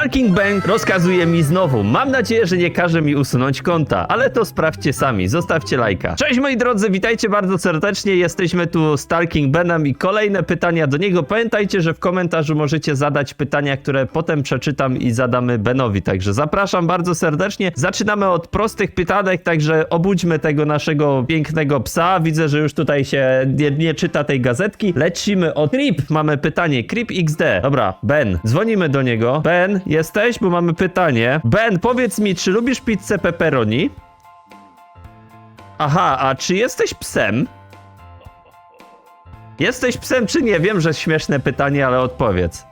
Stalking Bank rozkazuje mi znowu. Mam nadzieję, że nie każe mi usunąć konta, ale to sprawdźcie sami. Zostawcie lajka. Cześć moi drodzy, witajcie bardzo serdecznie. Jesteśmy tu Stalking Benem i kolejne pytania do niego. Pamiętajcie, że w komentarzu możecie zadać pytania, które potem przeczytam i zadamy Benowi. Także zapraszam bardzo serdecznie. Zaczynamy od prostych pytanek, także obudźmy tego naszego pięknego psa. Widzę, że już tutaj się nie, nie czyta tej gazetki. Lecimy od Krip. Mamy pytanie. Krip XD. Dobra, Ben. Dzwonimy do niego. Ben, jesteś? Bo mamy pytanie. Ben, powiedz mi, czy lubisz pizzę pepperoni? Aha, a czy jesteś psem? Jesteś psem czy nie? Wiem, że śmieszne pytanie, ale odpowiedz.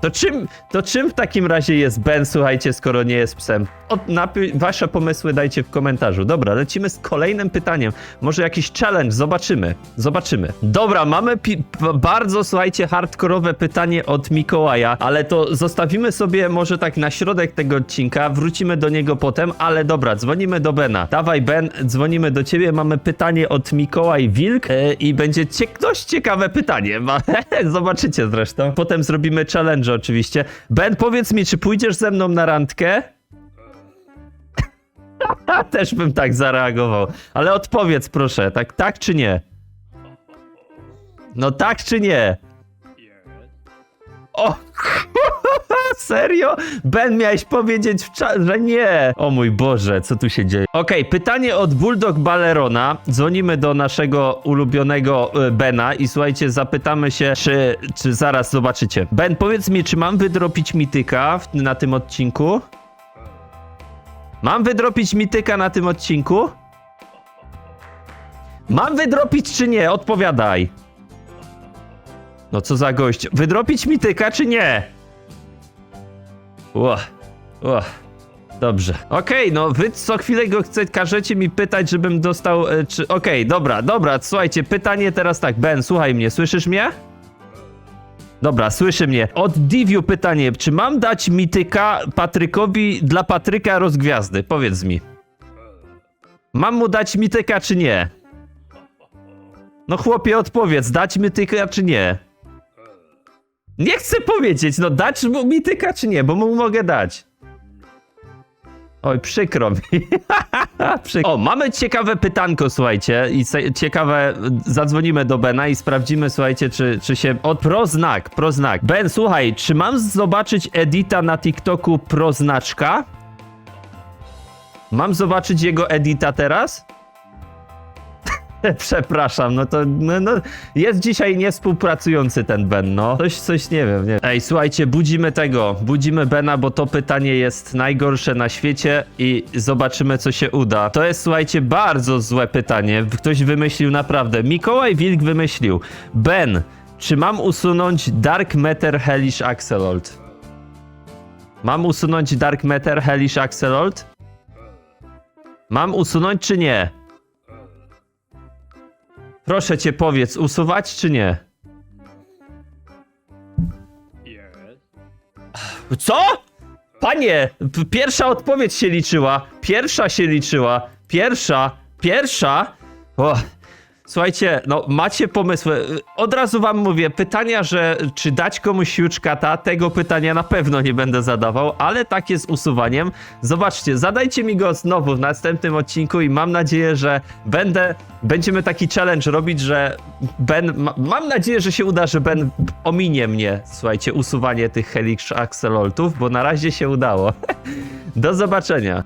To czym, to czym w takim razie jest Ben, słuchajcie, skoro nie jest psem? Od, wasze pomysły dajcie w komentarzu. Dobra, lecimy z kolejnym pytaniem. Może jakiś challenge, zobaczymy. Zobaczymy. Dobra, mamy bardzo, słuchajcie, hardkorowe pytanie od Mikołaja, ale to zostawimy sobie może tak na środek tego odcinka, wrócimy do niego potem, ale dobra, dzwonimy do Bena. Dawaj Ben, dzwonimy do ciebie, mamy pytanie od Mikołaj Wilk e, i będzie cie- dość ciekawe pytanie. Zobaczycie zresztą. Potem zrobimy challenge oczywiście. Ben, powiedz mi, czy pójdziesz ze mną na randkę? Też bym tak zareagował. Ale odpowiedz proszę, tak, tak czy nie? No tak czy nie? O, serio? Ben, miałeś powiedzieć, że nie. O mój Boże, co tu się dzieje? Okej, pytanie od Bulldog Ballerona. Dzwonimy do naszego ulubionego y, Bena i słuchajcie, zapytamy się, czy, czy zaraz zobaczycie. Ben, powiedz mi, czy mam wydropić mityka w, na tym odcinku? Mam wydropić mityka na tym odcinku? Mam wydropić czy nie? Odpowiadaj. No co za gość. Wydropić mityka czy nie? Ło, ło. Dobrze. Okej, no wy co chwilę go chce, każecie mi pytać, żebym dostał, e, czy... Okej, dobra, dobra, słuchajcie, pytanie teraz tak. Ben, słuchaj mnie, słyszysz mnie? Dobra, słyszy mnie. Od Diviu pytanie, czy mam dać mityka Patrykowi dla Patryka rozgwiazdy? Powiedz mi. Mam mu dać mityka czy nie? No chłopie, odpowiedz, dać mityka czy nie? Nie chcę powiedzieć, no dać mu mityka czy nie, bo mu mogę dać. Oj, przykro mi. O, mamy ciekawe pytanko, słuchajcie, i ciekawe, zadzwonimy do Bena i sprawdzimy, słuchajcie, czy, czy się... O, proznak, proznak. Ben, słuchaj, czy mam zobaczyć Edita na TikToku proznaczka? Mam zobaczyć jego Edita teraz? Przepraszam, no to no, no, jest dzisiaj niespółpracujący ten Ben, no. Coś, coś nie wiem, nie. Ej, słuchajcie, budzimy tego, budzimy Bena, bo to pytanie jest najgorsze na świecie i zobaczymy, co się uda. To jest, słuchajcie, bardzo złe pytanie. Ktoś wymyślił naprawdę. Mikołaj Wilk wymyślił. Ben, czy mam usunąć Dark Matter Hellish Axelold? Mam usunąć Dark Matter Hellish Axelold? Mam usunąć czy nie? Proszę cię powiedz, usuwać czy nie? Co? Panie, pierwsza odpowiedź się liczyła. Pierwsza się liczyła. Pierwsza, pierwsza. O. Słuchajcie, no macie pomysły. Od razu wam mówię, pytania, że czy dać komuś huge kata, tego pytania na pewno nie będę zadawał, ale tak jest usuwaniem. Zobaczcie, zadajcie mi go znowu w następnym odcinku i mam nadzieję, że będę, będziemy taki challenge robić, że Ben, ma, mam nadzieję, że się uda, że Ben ominie mnie, słuchajcie, usuwanie tych Helix Axeloltów, bo na razie się udało. Do zobaczenia.